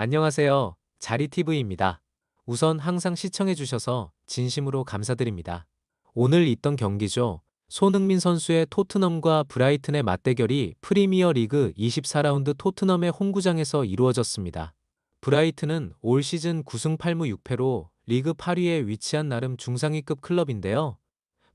안녕하세요. 자리TV입니다. 우선 항상 시청해주셔서 진심으로 감사드립니다. 오늘 있던 경기죠. 손흥민 선수의 토트넘과 브라이튼의 맞대결이 프리미어 리그 24라운드 토트넘의 홈구장에서 이루어졌습니다. 브라이튼은 올 시즌 9승 8무 6패로 리그 8위에 위치한 나름 중상위급 클럽인데요.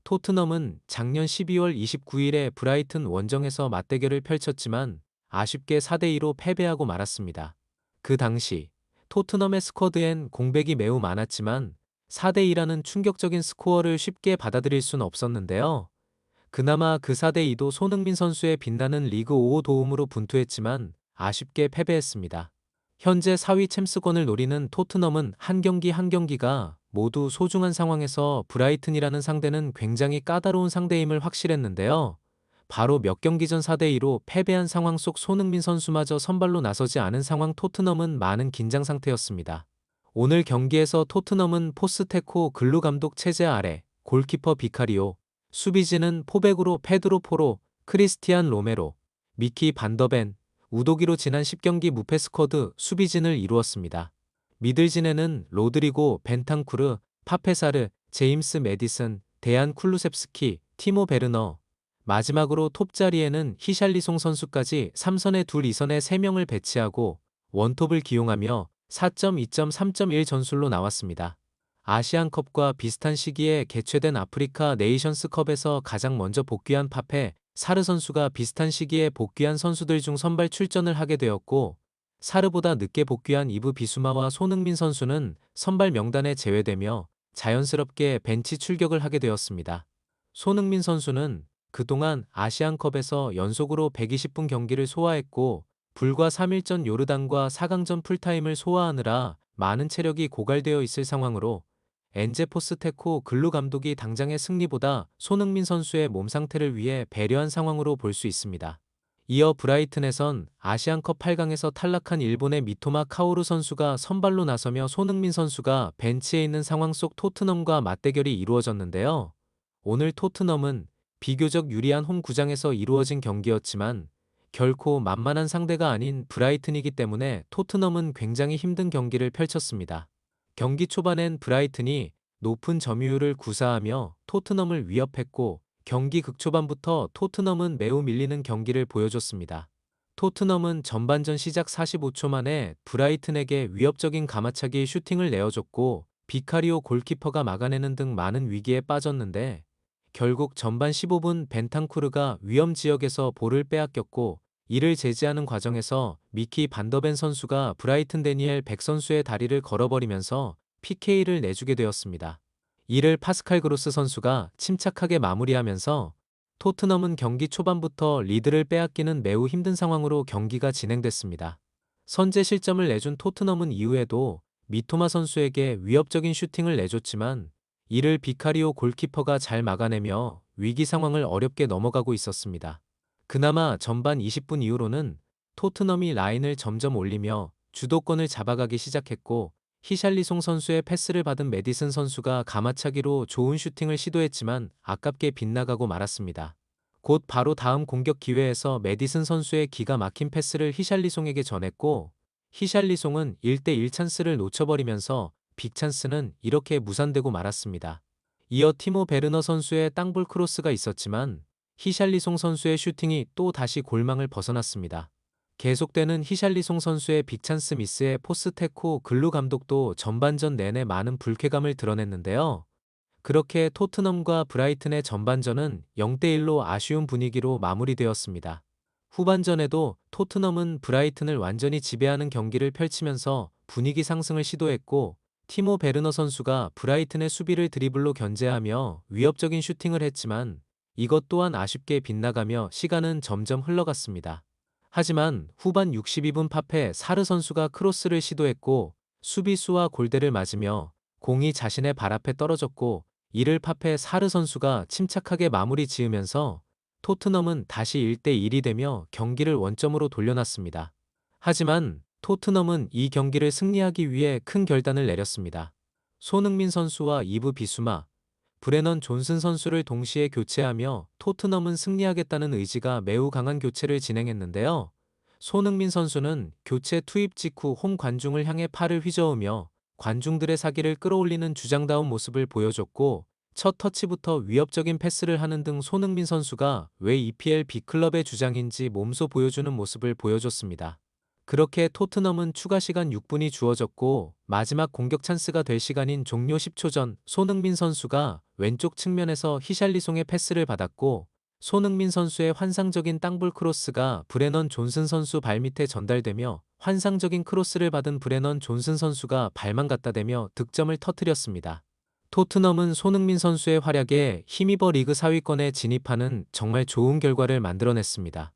토트넘은 작년 12월 29일에 브라이튼 원정에서 맞대결을 펼쳤지만 아쉽게 4대2로 패배하고 말았습니다. 그 당시 토트넘의 스쿼드엔 공백이 매우 많았지만 4대2라는 충격적인 스코어를 쉽게 받아들일 순 없었는데요. 그나마 그 4대2도 손흥민 선수의 빛나는 리그 5호 도움으로 분투했지만 아쉽게 패배했습니다. 현재 4위 챔스권을 노리는 토트넘은 한 경기 한 경기가 모두 소중한 상황에서 브라이튼이라는 상대는 굉장히 까다로운 상대임을 확실했는데요. 바로 몇 경기 전 4대2로 패배한 상황 속 손흥민 선수마저 선발로 나서지 않은 상황 토트넘은 많은 긴장 상태였습니다. 오늘 경기에서 토트넘은 포스테코 글루 감독 체제 아래 골키퍼 비카리오, 수비진은 포백으로 페드로 포로, 크리스티안 로메로, 미키 반더벤, 우도기로 지난 10경기 무패 스쿼드 수비진을 이루었습니다. 미들진에는 로드리고 벤탕쿠르, 파페사르, 제임스 메디슨, 데안 쿨루셉스키, 티모 베르너, 마지막으로 톱자리에는 히샬리송 선수까지 3선에 둘 2선에 3명을 배치하고 원톱을 기용하며 4.2점 3.1 전술로 나왔습니다. 아시안컵과 비슷한 시기에 개최된 아프리카 네이션스컵에서 가장 먼저 복귀한 파페, 사르 선수가 비슷한 시기에 복귀한 선수들 중 선발 출전을 하게 되었고 사르보다 늦게 복귀한 이브 비수마와 손흥민 선수는 선발 명단에 제외되며 자연스럽게 벤치 출격을 하게 되었습니다. 손흥민 선수는 그동안 아시안컵에서 연속으로 120분 경기를 소화했고 불과 3일 전 요르단과 4강전 풀타임을 소화하느라 많은 체력이 고갈되어 있을 상황으로 엔제 포스테코 글루 감독이 당장의 승리보다 손흥민 선수의 몸 상태를 위해 배려한 상황으로 볼 수 있습니다. 이어 브라이튼에선 아시안컵 8강에서 탈락한 일본의 미토마 카오루 선수가 선발로 나서며 손흥민 선수가 벤치에 있는 상황 속 토트넘과 맞대결이 이루어졌는데요. 오늘 토트넘은 비교적 유리한 홈 구장에서 이루어진 경기였지만 결코 만만한 상대가 아닌 브라이튼이기 때문에 토트넘은 굉장히 힘든 경기를 펼쳤습니다. 경기 초반엔 브라이튼이 높은 점유율을 구사하며 토트넘을 위협했고 경기 극초반부터 토트넘은 매우 밀리는 경기를 보여줬습니다. 토트넘은 전반전 시작 45초 만에 브라이튼에게 위협적인 가마차기 슈팅을 내어줬고 비카리오 골키퍼가 막아내는 등 많은 위기에 빠졌는데 결국 전반 15분 벤탕쿠르가 위험 지역에서 볼을 빼앗겼고 이를 제지하는 과정에서 미키 반더벤 선수가 브라이튼 데니엘 백 선수의 다리를 걸어버리면서 PK를 내주게 되었습니다. 이를 파스칼 그로스 선수가 침착하게 마무리하면서 토트넘은 경기 초반부터 리드를 빼앗기는 매우 힘든 상황으로 경기가 진행됐습니다. 선제 실점을 내준 토트넘은 이후에도 미토마 선수에게 위협적인 슈팅을 내줬지만 이를 비카리오 골키퍼가 잘 막아내며 위기 상황을 어렵게 넘어가고 있었습니다. 그나마 전반 20분 이후로는 토트넘이 라인을 점점 올리며 주도권을 잡아가기 시작했고 히샬리송 선수의 패스를 받은 메디슨 선수가 가마차기로 좋은 슈팅을 시도했지만 아깝게 빗나가고 말았습니다. 곧 바로 다음 공격 기회에서 메디슨 선수의 기가 막힌 패스를 히샬리송에게 전했고 히샬리송은 1대1 찬스를 놓쳐버리면서 빅찬스는 이렇게 무산되고 말았습니다. 이어 티모 베르너 선수의 땅볼 크로스가 있었지만 히샬리송 선수의 슈팅이 또 다시 골망을 벗어났습니다. 계속되는 히샬리송 선수의 빅찬스 미스에 포스테코 글루 감독도 전반전 내내 많은 불쾌감을 드러냈는데요. 그렇게 토트넘과 브라이튼의 전반전은 0대1로 아쉬운 분위기로 마무리되었습니다. 후반전에도 토트넘은 브라이튼을 완전히 지배하는 경기를 펼치면서 분위기 상승을 시도했고 티모 베르너 선수가 브라이튼의 수비를 드리블로 견제하며 위협적인 슈팅을 했지만 이것 또한 아쉽게 빗나가며 시간은 점점 흘러갔습니다. 하지만 후반 62분 파페 사르 선수가 크로스를 시도했고 수비수와 골대를 맞으며 공이 자신의 발 앞에 떨어졌고 이를 파페 사르 선수가 침착하게 마무리 지으면서 토트넘은 다시 1대 1이 되며 경기를 원점으로 돌려놨습니다. 하지만 토트넘은 이 경기를 승리하기 위해 큰 결단을 내렸습니다. 손흥민 선수와 이브 비수마, 브레넌 존슨 선수를 동시에 교체하며 토트넘은 승리하겠다는 의지가 매우 강한 교체를 진행했는데요. 손흥민 선수는 교체 투입 직후 홈 관중을 향해 팔을 휘저으며 관중들의 사기를 끌어올리는 주장다운 모습을 보여줬고 첫 터치부터 위협적인 패스를 하는 등 손흥민 선수가 왜 EPL B클럽의 주장인지 몸소 보여주는 모습을 보여줬습니다. 그렇게 토트넘은 추가 시간 6분이 주어졌고 마지막 공격 찬스가 될 시간인 종료 10초 전 손흥민 선수가 왼쪽 측면에서 히샬리송의 패스를 받았고 손흥민 선수의 환상적인 땅볼 크로스가 브레넌 존슨 선수 발밑에 전달되며 환상적인 크로스를 받은 브레넌 존슨 선수가 발만 갖다 대며 득점을 터뜨렸습니다. 토트넘은 손흥민 선수의 활약에 힘입어 리그 4위권에 진입하는 정말 좋은 결과를 만들어냈습니다.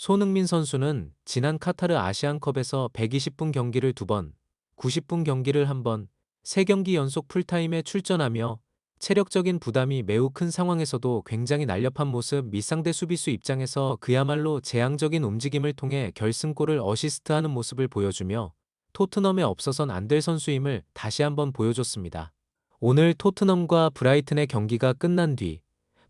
손흥민 선수는 지난 카타르 아시안컵에서 120분 경기를 두 번, 90분 경기를 한 번, 3경기 연속 풀타임에 출전하며 체력적인 부담이 매우 큰 상황에서도 굉장히 날렵한 모습 밑상대 수비수 입장에서 그야말로 재앙적인 움직임을 통해 결승골을 어시스트하는 모습을 보여주며 토트넘에 없어선 안 될 선수임을 다시 한번 보여줬습니다. 오늘 토트넘과 브라이튼의 경기가 끝난 뒤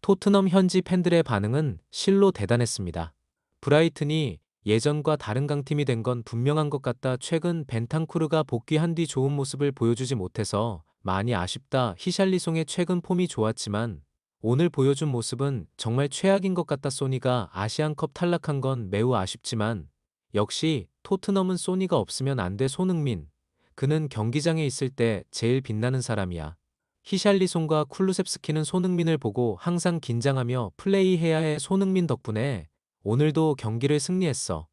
토트넘 현지 팬들의 반응은 실로 대단했습니다. 브라이튼이 예전과 다른 강팀이 된 건 분명한 것 같다. 최근 벤탄쿠르가 복귀한 뒤 좋은 모습을 보여주지 못해서 많이 아쉽다. 히샬리송의 최근 폼이 좋았지만 오늘 보여준 모습은 정말 최악인 것 같다. 소니가 아시안컵 탈락한 건 매우 아쉽지만 역시 토트넘은 소니가 없으면 안 돼 손흥민. 그는 경기장에 있을 때 제일 빛나는 사람이야. 히샬리송과 쿨루셉스키는 손흥민을 보고 항상 긴장하며 플레이해야 해 손흥민 덕분에 오늘도 경기를 승리했어.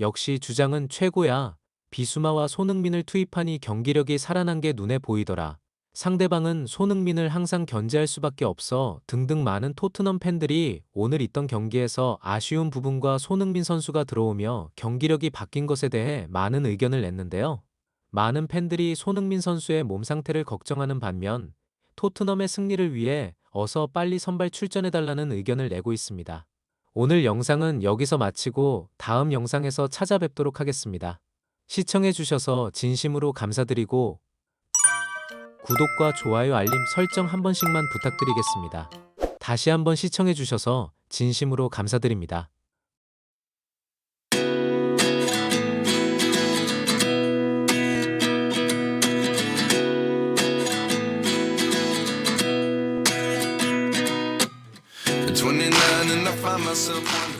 역시 주장은 최고야. 비수마와 손흥민을 투입하니 경기력이 살아난 게 눈에 보이더라. 상대방은 손흥민을 항상 견제할 수밖에 없어 등등 많은 토트넘 팬들이 오늘 있던 경기에서 아쉬운 부분과 손흥민 선수가 들어오며 경기력이 바뀐 것에 대해 많은 의견을 냈는데요. 많은 팬들이 손흥민 선수의 몸 상태를 걱정하는 반면 토트넘의 승리를 위해 어서 빨리 선발 출전해달라는 의견을 내고 있습니다. 오늘 영상은 여기서 마치고 다음 영상에서 찾아뵙도록 하겠습니다. 시청해주셔서 진심으로 감사드리고 구독과 좋아요 알림 설정 한 번씩만 부탁드리겠습니다. 다시 한번 시청해주셔서 진심으로 감사드립니다. disappointment.